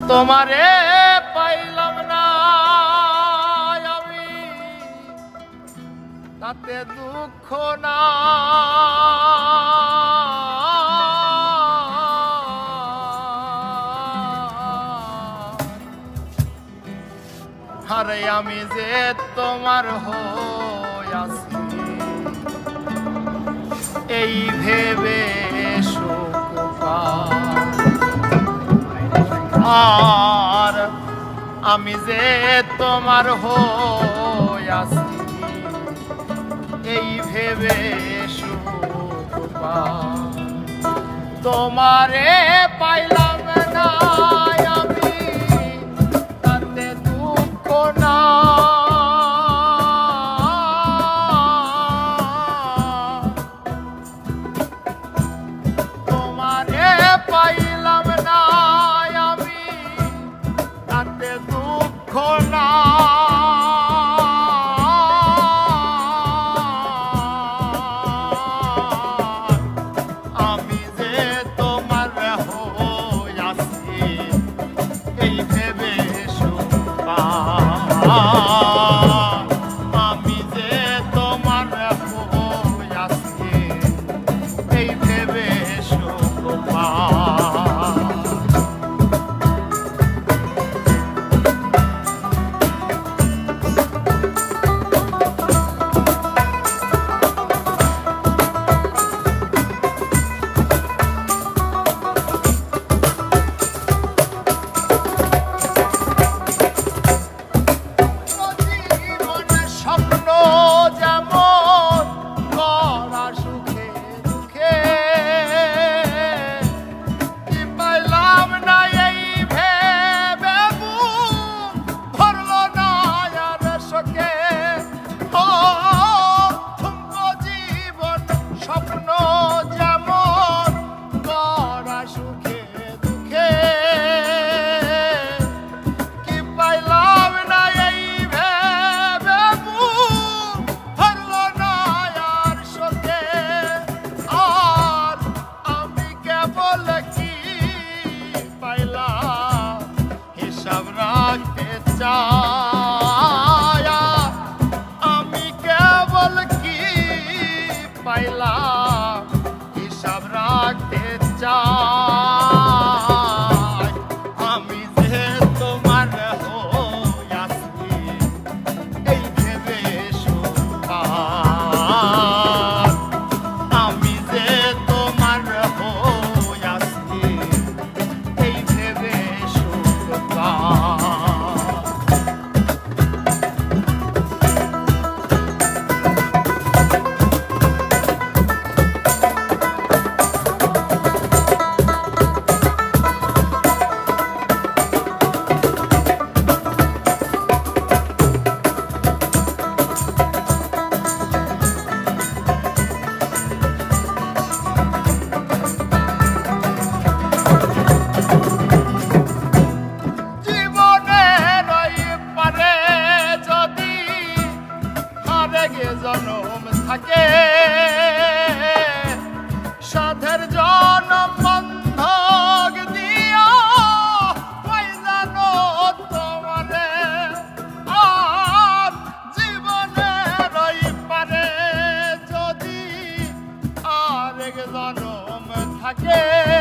তোমারে পাইলাম না আমি। তাতে দুঃখ না। আরে আমি যে তোমার হয়ে আসি এই ভেবে আমার আমি যে তোমার হয়াছি এই ভেবে তোমারে পাইলাম না। ছায়া আমি কেবল কি পাইলাম? হিসাব রাখতে চা again.